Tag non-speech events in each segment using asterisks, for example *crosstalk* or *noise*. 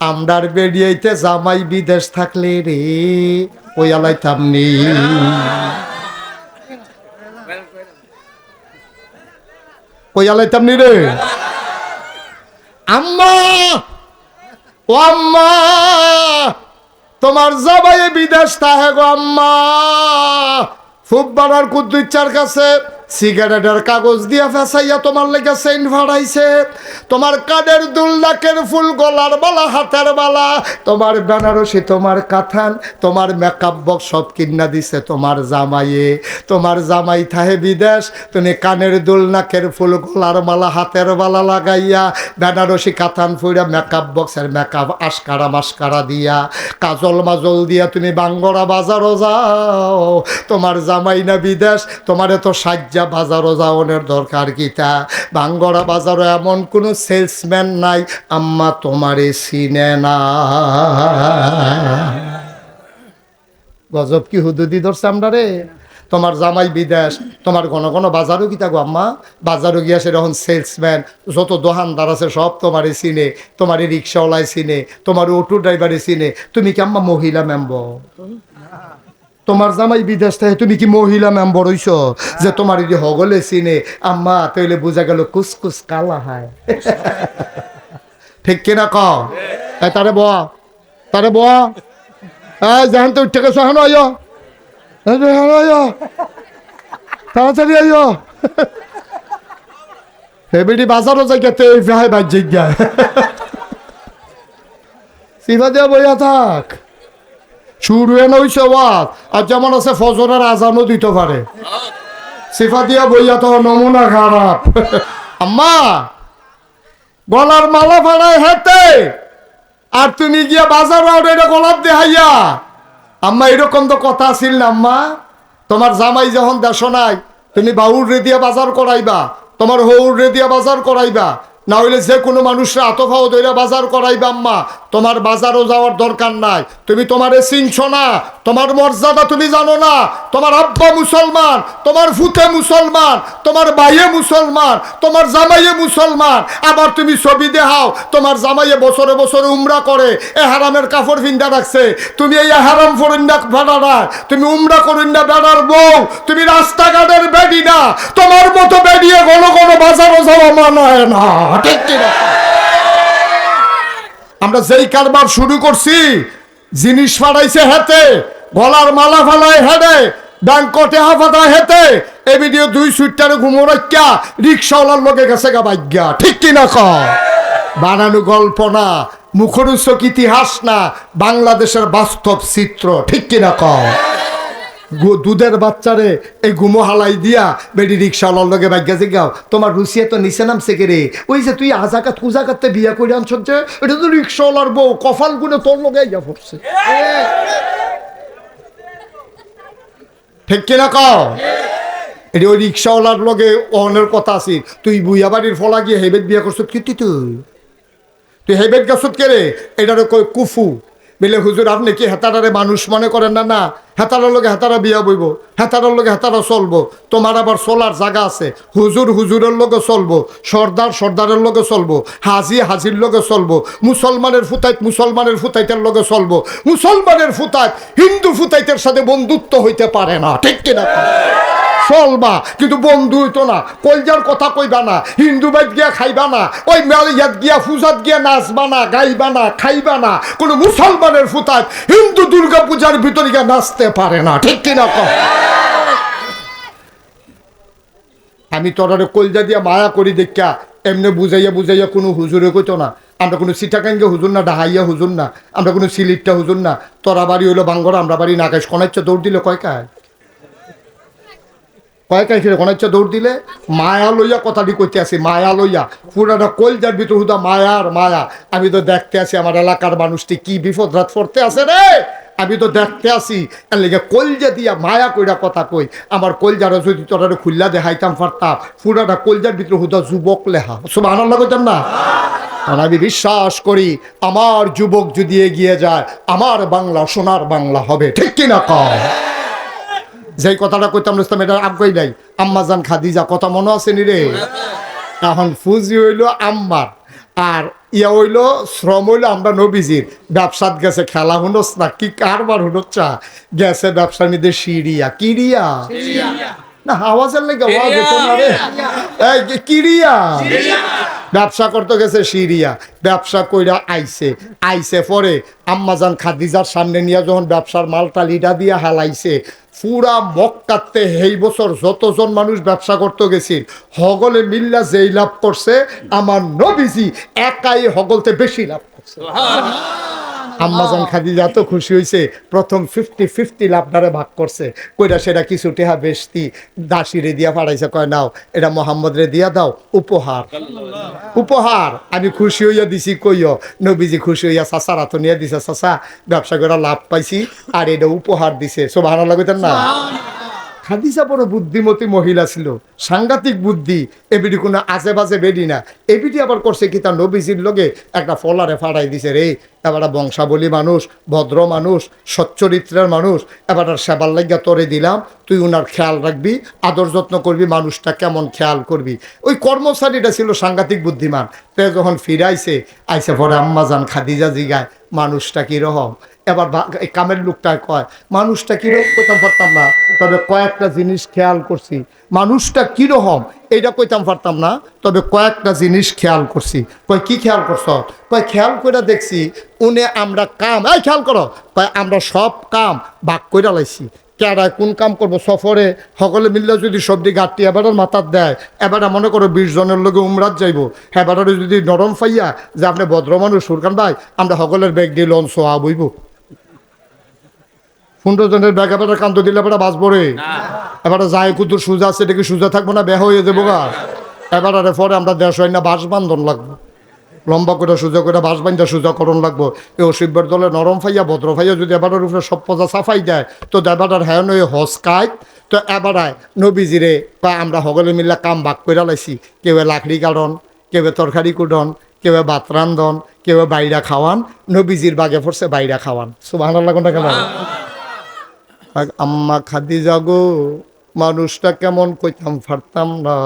আমরার বেরিয়েতে জামাই বিদেশ থাকলে রে, ওই আলাইতাম নি। ওই আলাইতাম নি রে। আম্মা, ও আম্মা, তোমার জামাই বিদেশ তাহে গো আম্মা। ফুটবলার কুদ্দুচ্চার কাছে সিগারেটের কাগজ দিয়া ফেসাইয়া তোমার লেগে সেন্ট ভাড়াইছে তোমার কানের দুল, নাকের ফুল, গলার বালা, হাতের বালা। তোমার বেনারসি, তোমার কাথান তোমার মেকআপ বক্স সব কিনা দিছে তোমার জামাইয়ে। তোমার জামাই থাহে বিদেশ, তুমি কানের দুল, নাকের ফুল, গলার মালা হাতের বালা লাগাইয়া বেনারসি কাথান ফুইরা মেকআপ বক্সের মেকআপ আশকারা মাস্কারা দিয়া। কাজল মাজল দিয়া তুমি বাঙ্গরা বাজারও যাও। তোমার জামাই না বিদেশ, তোমার এত সাজ্জা বাজারও যাওয়ানোর দরকার কিতা বাঙ্গরা বাজারও এমন কোনো সেলসম্যান নাই, আম্মা তোমারে চিনে না। গজব কি হুদুদি ধরছে আমরা রে তোমার জামাই বিদেশ, তোমার ঘন ঘন বাজারও কি থাকো আম্মা। বাজারও গিয়া সেরকম সেলসম্যান যত দোকানদার আছে সব তোমারে চিনে, তোমার রিক্সাওয়ালায় চিনে, তোমার অটো ড্রাইভারে চিনে। তুমি কি আম্মা মহিলা মেম্বর তোমার জামাই বিদেশ থেকে, তুমি কি মহিলা মেম্বর হইছ? যে তোমার যদি হগলে চিনে, আম্মা তৈলে বোঝা গেল কুসকুস কালা হায়। ঠিক কিনা ক তারে বয়া তারে বয়া। এই যেহেন তো উঠে গেছো, হেন আইয়। হেন তাড়াতাড়ি বাজারও জায়গাতে ভাই বাজ জিজ্ঞায় সিফা দিয়া বইয়া থাক। শুরু হইছে ওয়াজ। আর যেমন আছে ফজরের আজানও দিতে পারে। বইয়া তো নমুনা খারাপ। *laughs* আম্মা, গলার মালা ফাড়ায় হেতে আর তুমি গিয়া বাজার এটা গলাপ দেহাইয়া আম্মা, এরকম তো কথা আছিল না আম্মা। তোমার জামাই যখন দেশ নাই, তুমি বাউর রে দিয়া বাজার করাইবা। তোমার হৌর রে দিয়া বাজার করাইবা। না হইলে যে কোনো মানুষরা আতফাও দইরা বাজার করাইবা আম্মা। তোমার বাজারও যাওয়ার দরকার নাই। তুমি তোমারে চিনছো না, তোমার মর্যাদা তুমি জানো না। তোমার আব্বা মুসলমান, তোমার ফুতে মুসলমান, তোমার বাইয়ে মুসলমান, তোমার জামাইয়ে মুসলমান। আবার তুমি ছবি দেখাও, তোমার জামাইয়ে বছরে বছরে উমরা করে, এ হারামের কাপড় ভিন্দা রাখছে। তুমি এই হারাম ফরিন্দা ভাড়া না তুমি উমরা করিন্দা বেড়ার বউ, তুমি রাস্তাঘাটের বেডি না। তোমার মতো বেডিয়ে ঘন ঘন বাজারও যাওয়া মানায় না। ঠিক কিনা? আমরা যেই কারবার শুরু করছি, জিনিস ফাড়াইছে হেতে গলার মালা ফালায় হেডে ব্যাংকটে হাফাতা হেতে এ ভিডিও দুই সুইটারে ঘুমো রাখা রিক্সাওয়ালার লোকে গেছে গা ভাগ্যা ঠিক কিনা ক বানানো গল্প না, মুখরোচক ইতিহাস না, বাংলাদেশের বাস্তব চিত্র। ঠিক কিনা ক গু- দুধের বাচ্চারে, এই গুমো হালাই দিয়া বেডি রিক্সাওয়ালার লগে ভাগ্যা জিগাও। তোমার রুসিয়া তো নিচে নামছে কে রে? ওই যে তুই আজাকাত কুজাকাতে বিয়া করে আনছ যে, এটা তো রিক্সাওয়ালার বউ কফাল গুনে তোর লগে ইয়া পড়ছে। ঠিক কিনা কও? এটা ওই রিক্সাওয়ালার লগে অনের কথা আছে। তুই বুইয়া বাড়ির ফলা গিয়ে হেবেদ বিয়া করছ কি তুই? তুই? হেবেদ গাছত কে রে? এটারে কুফু। বলে হুজুর, আপনি কি হেতারারে মানুষ মনে করেন না? না, হেতারার লগে হেতারা বিয়া বইব, হেতারার লগে হেতারা চলবো। তোমার আবার চলার জায়গা আছে, হুজুর হুজুরের লগে চলবো, সর্দার সর্দারের লগে চলবো, হাজি হাজির লগে চলবো, মুসলমানের ফুতাইত মুসলমানের ফুতাইতের লগে চলবো, মুসলমানের ফুতাইত হিন্দু ফুতাইতের সাথে বন্ধুত্ব হইতে পারে না, ঠিক কিনা? চলবা, কিন্তু বন্ধু হইতো না। কলজার কথা কইবা না, হিন্দু বাইত গিয়া খাইবা না ওই মেলিয়াত গিয়া পূজাত গিয়া নাচবা না, গাইবা না, খাইবা না, কোনো মুসলমানের ফুতাত হিন্দু দুর্গা পূজার ভিতরে গিয়া নাচতে পারে না, ঠিক কিনা কম আমি তোরারে কলজা দিয়া মায়া করি দেখা এমনি বুঝাইয়া বুঝাইয়া কোনো হুজুরে কইতো না, আমরা কোনো সিটাকাঙ্গে হুজুর না, ডাহাইয়া হুজুর না, আমরা কোনো সিলিটটা হুজুর না, তোরা বাড়ি হইল বাঙ্গরা, আমরা বাড়ি নাকাশ কনাইচ্ছে দৌড় দিলে কয় কাজ ফিরে কোনাচ্ছা দৌড় দিলে, মায়া লইয়া কথাটি কইতে আসি, মায়া লইয়া। পুরাটা কলজার ভিতর হুদা মায়ার মায়া। আমি তো দেখতে আসি আমার এলাকার মানুষটি কি বিপদ রাত পড়তে আছে রে? আমি তো দেখতে আসি, এর লেগে কলজা দিয়া মায়া কইরা কথা কই। আমার কলজারা যদি তোরা খুললা দেখাইতাম পারতাম পুরাটা কলজার ভিতর হুদা যুবক লেহা। সব আনন্দ করতাম না? আর আমি বিশ্বাস করি, আমার যুবক যদি এগিয়ে যায়, আমার বাংলা সোনার বাংলা হবে। ঠিক কিনা কয় যেই কথাটা কইতাম ইসলাম এটা আগ্রহী নাই। আম্মা জান খাদিজা কথা মনে আছে নি রে? এখন ফুজি হইল আম্মার আর ইয়া হইল শ্রম হইল আমরা নবীজির। ব্যবসাত গেছে খেলা হুনস না কি কারবার হুনচ্ছা গেছে ব্যবসা নিতে সিরিয়া কিরিয়া না আওয়াজের লেগে আওয়াজ হতো না রে? এই কিরিয়া ব্যবসা করতে গেছে সিরিয়া। ব্যবসা কইরা আইছে। আইছে পরে আম্মাজান খাদিজার সামনে নিয়ে যখন ব্যবসার মালটা লিডা দিয়ে হালাইছে, পুরা মক্কাতে এই বছর যতজন মানুষ ব্যবসা করতে গেছি, হগলে মিল্লা যেই লাভ করছে, আমার নবীজি একাই হগলতে বেশি লাভ করছে। আম্মাজান খাদিজা তো খুশি হয়েছে প্রথম ফিফটি ফিফটি লাভটারে ভাগ করছে। কইরা সেটা কিছু টেহা বেশতি দাসিরে দিয়া পাঠাইছে কয় নাও এটা মোহাম্মদ রে দিয়া দাও উপহার। উপহার আমি খুশি হইয়া দিছি কইও নবীজি খুশি হইয়া চাষা তো নিয়ে দিছে চাষা ব্যবসা করে লাভ পাইছি আর এটা উপহার দিছে। সব লাগতেন না? খাদিজা বড় বুদ্ধিমতী মহিলা ছিল, সাংঘাতিক বুদ্ধি, এবিডি কোনো আজে বাজে না। এবিডি আবার করছে কি, তার নবীজির লগে একটা ফলারে ফাড়াই দিছে রে। এবার বংশাবলী মানুষ, ভদ্র মানুষ, সচ্চরিত্রের মানুষ, এবার সেবার লাগিয়া তরে দিলাম, তুই ওনার খেয়াল রাখবি, আদর যত্ন করবি, মানুষটা কেমন খেয়াল করবি। ওই কর্মচারীটা ছিল সাংঘাতিক বুদ্ধিমান। তে যখন ফিরাইছে, আইসে পরে আম্মাজান খাদিজা জিগায়, মানুষটা কীরকম এবার এই কামের লোকটা কয়, মানুষটা কীরকম কইতাম পারতাম না, তবে কয়েকটা জিনিস খেয়াল করছি। মানুষটা কীরকম, এইটা কইতাম পারতাম না, তবে কয়েকটা জিনিস খেয়াল করছি। কয়, কি খেয়াল করছ? কয়, খেয়াল করে দেখছি, উনি আমরা কাম, এই খেয়াল করো। কয়, আমরা সব কাম ভাগ করে লাইছি। কেডায় কোন কাম করব সফরে? সকলে মিললে যদি সবজি গাঁটটি এবারের মাথার দেয়, এবারে মনে করো বিশ জনের লোকে উমরাত যাইব। এবারে যদি নরম ফাইয়া যে আপনি ভদ্র মানুষ সুরকান ভাই, আমরা সকলের ব্যাগ দিয়ে লঞ্চ হওয়া বইব। পনেরো জনের ব্যাগ এবারে কান্ত দিলে এবারে বাঁচবো রে। এবারে যায় কুতুর সোজা আছে এটা কি সোজা থাকব না বেহ হয়ে যাব গা। এবারে পরে আমরা দেশ হয় না বাস বান্ধন লাগবো। লম্বা করে সোজা করে বাস বান্ধা সোজা করণ লাগবো। এই অসিব্যের দলে নরম ফাইয়া ভদ্র ফাইয়া যদি এবারের উপরে সব পজা সাফাই দেয় তো এবারের হ্যাঁ নয় হস কায়। তো এবারায় নবীজিরে বা আমরা সকলে মিলে কাম ভাগ করে লাইছি। কেউ লাকড়ি কারণ কেউ তরকারি কুটন কেউ ভাত রান্ধন কেউ বাইরা খাওয়ান নবীজির বাগে পড়ছে বাইরা খাওয়ান। সুবাহ লাগুনটা কেন আর আম্মা খাদি যাগো মানুষটা কেমন কইতাম পারতাম না।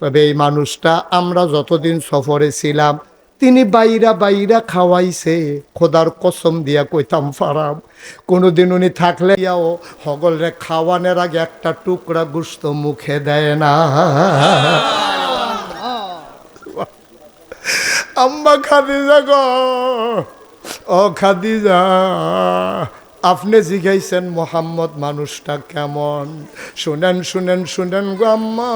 তবে এই মানুষটা আমরা যতদিন সফরে ছিলাম, তিনি বাইরা বাইরা খাওয়াইছে, খোদার কসম দিয়া কইতাম ফারাম। কোনোদিন উনি থাকলে ইয়াও হগলরে খাওয়ানোর আগে একটা টুকরা গুস্ত মুখে দেয় না। আম্মা খাদিজা গো, ও খাদিজা আপনি জিগাইছেন মোহাম্মদ, মানুষটা কেমন? শুনেন শুনেন শুনেন গো আম্মা।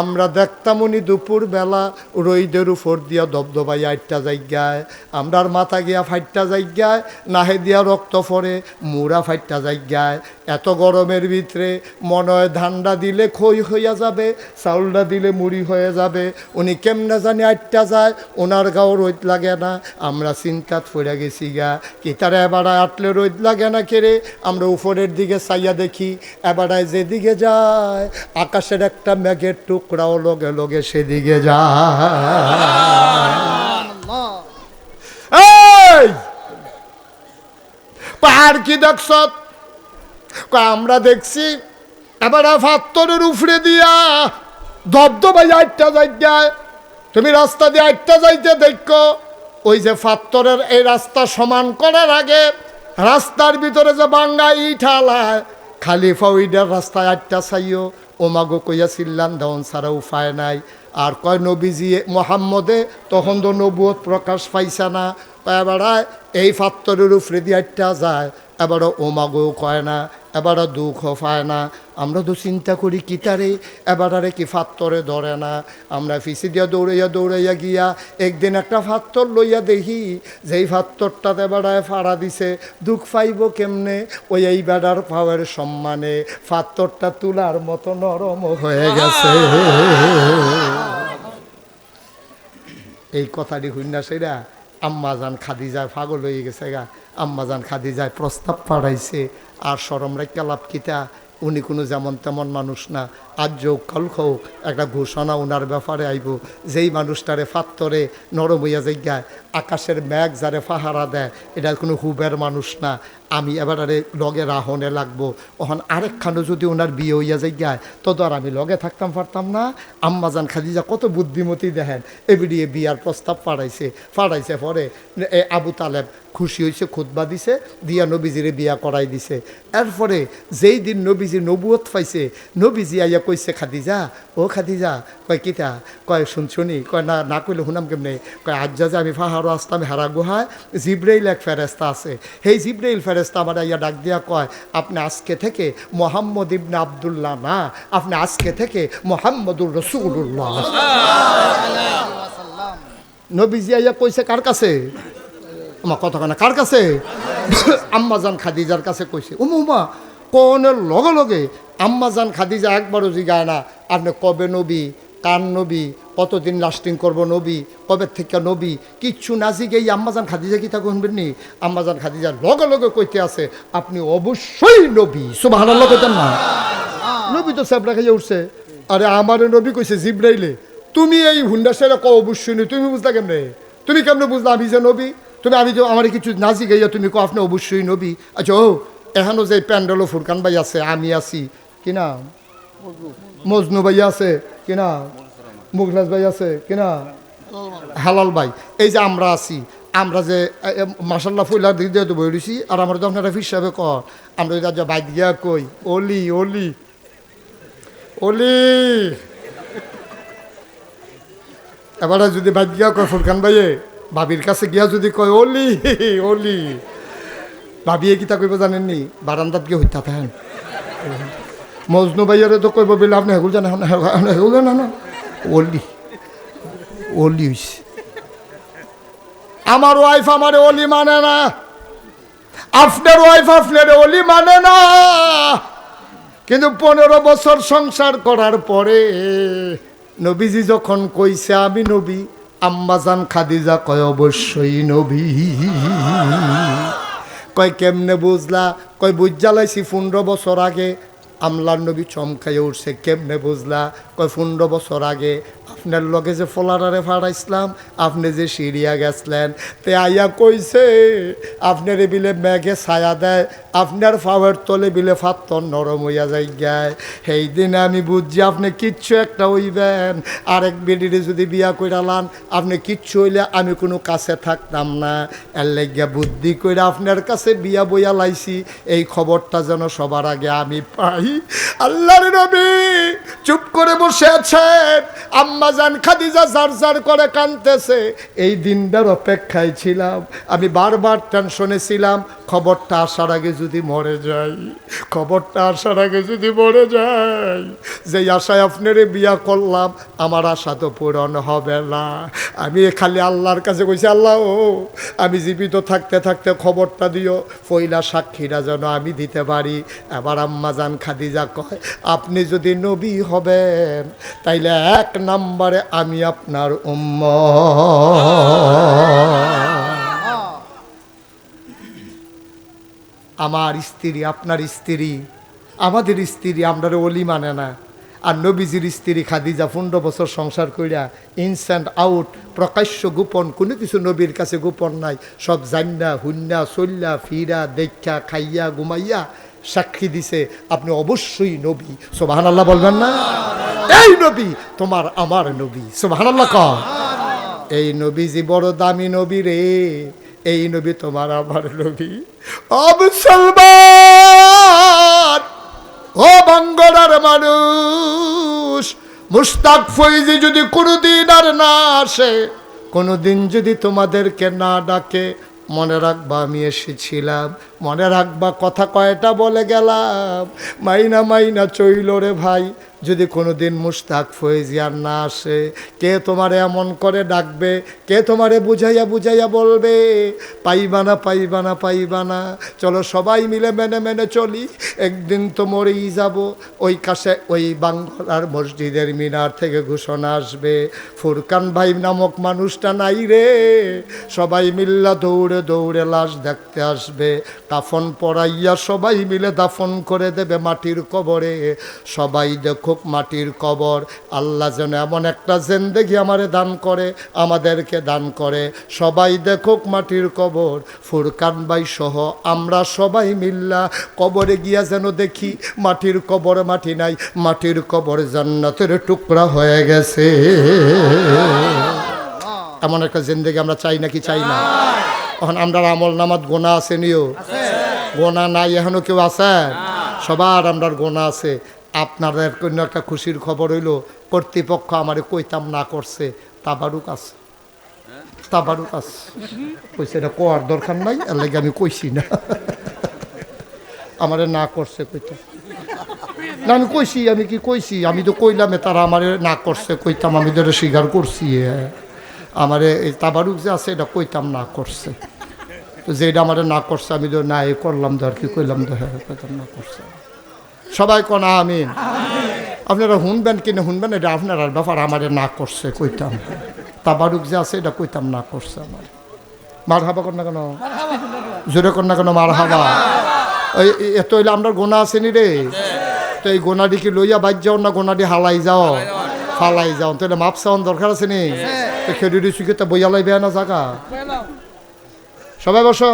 আমরা দেখতাম উনি দুপুর বেলা রইদের উপর দিয়া দবদবাই আটটা জায়গায়, আমরার মাথা গিয়া ফাইটটা জায়গায়, নাহে দিয়া রক্ত পরে মুড়া ফাইটটা জায়গায়। এত গরমের ভিতরে মনে হয় ধানটা দিলে খই হইয়া যাবে, চাউলটা দিলে মুড়ি হয়ে যাবে। উনি কেমনে জানি আটটা যায় ওনার গাও রোদ লাগে না। আমরা চিন্তাত পড়ে গেছি গা, কি তারা এবারে আটলে রোদ লাগে না কেড়ে, আমরা উপরের দিকে চাইয়া দেখি এবারায় যেদিকে যায়, আকাশের একটা মেঘের টুকরাও লগে লগে সেদিকে যায়। পাহাড় কি দেখছ? আমরা দেখছি, এবার ফাত্তরের উফরে দিয়া দবদবাই আটটা জায়গায় তুমি রাস্তা দিয়ে আটটা যাইতে দেখো, ওই যে ফাত্তরের এই রাস্তা সমান করার আগে রাস্তার ভিতরে যে বাঙ্গা ইট হালায়, খালি ফাউইডার রাস্তায় আটটা চাইও ওমাগো কইয়া চিল্লান ধন ছাড়া উপায় নাই। আর কয় নবীজি, মোহাম্মদে তখন তো নবুয়ত প্রকাশ পাইছে না। এবার এই ফাত্তরের উপরে দিয়ে আটটা যায়। এবারও ওমাগো কয় না। এবারও দুঃখ পায় না। আমরা তো চিন্তা করি কিতারে এবারে কি ফাত্তরে ধরে না। আমরা ফিসি দিয়া দৌড়াইয়া দৌড়াইয়া গিয়া একদিন একটা ফাত্তর লইয়া দেখি যেই ফাত্তরটাতে এবারায় ফাড়া দিছে। দুঃখ পাইব কেমনে? ওই এই বেড়ার পাওয়ার সম্মানে ফাত্তরটা তুলার মতো নরম হয়ে গেছে। এই কথাটি হইনা সেরা। আম্মাজান খাদি যায় পাগল হয়ে গেছে গা। আম্মাজান খাদি যায় প্রস্তাব পাঠাইছে, আর সরম রেখা লাভ কিতা উনি কোনো যেমন তেমন মানুষ না। আজ যোগ কাল হোক একটা ঘোষণা ওনার ব্যাপারে আইব। যেই মানুষটারে ফাত্তরে নরম হইয়া জায়গায় আকাশের ম্যাগ যারে ফাহারা দেয়, এটা কোনো হুবের মানুষ না। আমি এবার আরে লগে রাহনে লাগবো। ওখান আরেকখানো যদি ওনার বিয়ে হইয়া যাই গায় তত আর আমি লগে থাকতাম পারতাম না। আম্মাজান খাদিজা কত বুদ্ধিমতী দেখেন। এবিডিয়ে বিয়ার প্রস্তাব পাঠাইছে পাঠাইছে পরে আবু তালেব খুশি হয়েছে খুতবা দিছে, দিয়া নবীজিরে বিয়া করাই দিছে। এরপরে যেই দিন নবীজি নবুয়ত পাইছে, নবীজি আইয়া কইছে, খাদিজা, ও খাদিজা, কয় কিতা? কয় শুনছনি কয়, না না কইলে শুনাম কেমনে? কয় আজ যা আমি পাহাড়ও আসতাম হেরা গুহায়, জিব্রাইল এক ফেরেস্তা আছে। সেই জিব্রাইল ফেরেস্তা আমার ইয়া ডাক দিয়া কয় আপনি আজকে থেকে মোহাম্মদ ইবনে আবদুল্লাহ না আপনি আজকে থেকে মোহাম্মদুর রসুল্লাহ নবীজি আইয়া কইছে কার কাছে? আমার কথা কেনা কার কাছে? *laughs* আম্মাজান খাদিজার কাছে কইছে ও মা কোনের লগে লগে আম্মাজান খাদিজা একবারও জিগায় না আপনি কবে নবী কার নবী কতদিন লাস্টিং করব নবী? কবে থেকে নবী? কিচ্ছু না জিগে এই আম্মাজান খাদিজা কি তা শুনবেন নি আম্মাজান খাদিজা লগে লগে কইতে আছে, আপনি অবশ্যই নবী। সুবাহ কইতেন না। নবী তো স্যাপড়া খাইয়ে উঠছে। আরে আমার নবী কইছে জিব্রাইলে, তুমি এই হুন্ডা সেরা ক অবশ্যই নি তুমি বুঝলা কেমনে? তুমি কেমনে বুঝলা আমি যে নবী? তুমি আমি তো আমার কিছু নাজি গাইয়া তুমি কো আপনি অবশ্যই নবী? আচ্ছা ও, এখানো যে প্যান্ডেলও ফুরকান ভাই আছে, আমি আছি। কিনা মজনু ভাই আছে। কিনা মুখরাজ ভাই আছে কিনা? হালাল ভাই, এই যে আমরা আছি, আমরা যে মাসাল্লাহ ফুলা দিয়ে দিয়ে বই রয়েছি আর আমার তো আপনারা সাহেবে কর, আমরা যদি আজ বাইক গিয়া কই, অলি অলি অলি। এবারে যদি বাইক গিয়া কয় ফুরকান ভাইয়ে, ভাবির কাছে গিয়া যদি কয়, অলি অলি। ভাবিয়ে কিতা কইব জানেননি? বারান্দাত গিয়ে হইতা থাকেন মজনু ভাইয়ারে তো কইব বলে আপনি হেগুল জানেন হেগুল অলি অলি হইছে আমার ওয়াইফ আমার অলি মানে না আপনার ওয়াইফ আপনার অলি মানে না কিন্তু পনেরো বছর সংসার করার পরে নবীজি যখন কইছে আমি নবী আম্মাজান খাদিজা কয় অবশ্যই নবী কয় কেমনে বুঝলা কয় বুঝ জ্বালাইছি পনেরো বছর আগে আমলার নবী চমকাইয়ে উঠছে কেমনে বুঝলা কয় পনেরো বছর আগে, আপনার লগে যে ফলারারে ফাড়াইছিলাম, আপনি যে সিরিয়া গেছলেন, তে আইয়া কইছে, আপনার বিলে মেঘে ছায়া দেয়, আপনার ফাওয়ার তলে বিলে ফাত্তর নরম হইয়া যাই গায় সেই দিনে আমি বুঝছি আপনি কিচ্ছু একটা হইবেন, আরেক বেডিরে যদি বিয়া কইরালান আপনি কিচ্ছু হইলে আমি কোনো কাছে থাকতাম না। এর লাগিয়া বুদ্ধি কইরা আপনার কাছে বিয়া বইয়া লাইছি, এই খবরটা যেন সবার আগে আমি পাই। আল্লাহর নবী, চুপ করে বসে আছেন আম্মা জান খাদিজা জার জার করে কানতেছে এই দিনটার অপেক্ষায় ছিলাম। আমি বারবার টেনশনে ছিলাম। খবরটা আসার আগে যদি মরে যাই, খবরটা আসার আগে যদি মরে যাই যে আশায় আপনারে বিয়া করলাম, আমার আশা তো পূরণ হবে না। আমি খালি আল্লাহর কাছে কইছি, আল্লাহ ও, আমি জীবিত থাকতে থাকতে খবরটা দিও। পয়লা সাক্ষীরা যেন আমি দিতে পারি। এবার আম্মা জান খাদিজা কয়, আপনি যদি নবী হবেন তাইলে এক নম্বরে আমি আপনার উম্ম। আমার স্ত্রী, আপনার স্ত্রী, আমাদের স্ত্রী আমরা অলি মানে না। আর নবীজির স্ত্রী খাদিজা পনেরো বছর সংসার কইরা ইনস্ট্যান্ট আউট প্রকাশ্য গোপন, কোনো কিছু নবীর কাছে গোপন নাই। সব জান্না হুন্না চল্লা ফিরা দেখা খাইয়া, ঘুমাইয়া সাক্ষী দিছে, আপনি অবশ্যই নবী। সোবাহান আল্লাহ বলবেন না? এই নবী তোমার আমার নবী সোবাহান আল্লাহ ক এই নবীজি বড় দামি নবী রে এই নবী তোমার আমার নবী। ও মুসলমান ও বাঙ্গলার মানুষ মুস্তাক ফৈজি যদি কোনোদিন আর না আসে কোনোদিন যদি তোমাদেরকে না ডাকে মনে রাখবা আমি এসেছিলাম মনে রাখবা কথা কয়টা বলে গেলাম। মাইনা মাইনা চইল রে ভাই যদি কোনোদিন মুস্তাক ফয়েজিয়ার না আসে, কে তোমারে এমন করে ডাকবে? কে তোমারে বুঝাইয়া বুঝাইয়া বলবে? পাইবা না পাইবা না পাইবা না। চলো সবাই মিলে মেনে মেনে চলি। একদিন তো মরেই যাব। ওই কাছে ওই বাংলার মসজিদের মিনার থেকে ঘোষণা আসবে। ফুরকান ভাই নামক মানুষটা নাই রে। সবাই মিল্লা দৌড়ে দৌড়ে লাশ দেখতে আসবে। কাফন পরাইয়া সবাই মিলে দাফন করে দেবে মাটির কবরে। সবাই দেখো দেখুক মাটির কবর আল্লাহ যেন এমন একটা জেন্দেগি আমারে দান করে আমাদেরকে দান করে। সবাই দেখুক মাটির কবর ফুরকান বাই সহ আমরা সবাই মিল্লা কবরে গিয়া যেন দেখি মাটির কবর মাটি নাই মাটির কবর জান্নাতের টুকরা হয়ে গেছে। এমন একটা জিন্দেগি আমরা চাই নাকি চাই না? এখন আমরা আমল নামাত গোনা আছে নিও? গোনা নাই এখনও কেউ আছে? সবার আমরা গোনা আছে। আপনাদের কোনো একটা খুশির খবর হইল, কর্তৃপক্ষ আমারে কইতাম না করছে। তাবারুক আছে। তাবারুক আছে। কইছে এটা কোয়ার দরকার নাই, এর লাগে আমি কইছি না। আমারে না করছে কইতাম। না, আমি কইছি, আমি কি কইছি? আমি তো কইলাম তারা আমারে না করছে কইতাম, আমি তো এটা স্বীকার করছি। আমারে এই তাবারুক যে আছে, এটা কইতাম না করছে। তো যেটা আমারে না করছে, আমি তো না এ করলাম তো আর কি কইলাম তো হ্যাঁ কইতাম না করছে। সবাই কোন আমিন। আপনারা শুনবেন কি না শুনবেন, এটা আপনার ব্যাপার, আমারে না করছে, কইতাম। তাবারুক যে আছে, এটা কইতাম না করছে আমার। মার হাবা না কেন? জোরে না কেন মার হাবা এত হইলে আমরা গোনা আসেনি রে। তো এই গোনাডি কি লইয়া বাইর যাও না গোনাডি হালাই যাও? ফালাই যাও। তাহলে মাপ চাওয়ান দরকার আছে নি? খেডুডি চুকিতে বইয়া লাইবে না জাগা। সবাই বসো।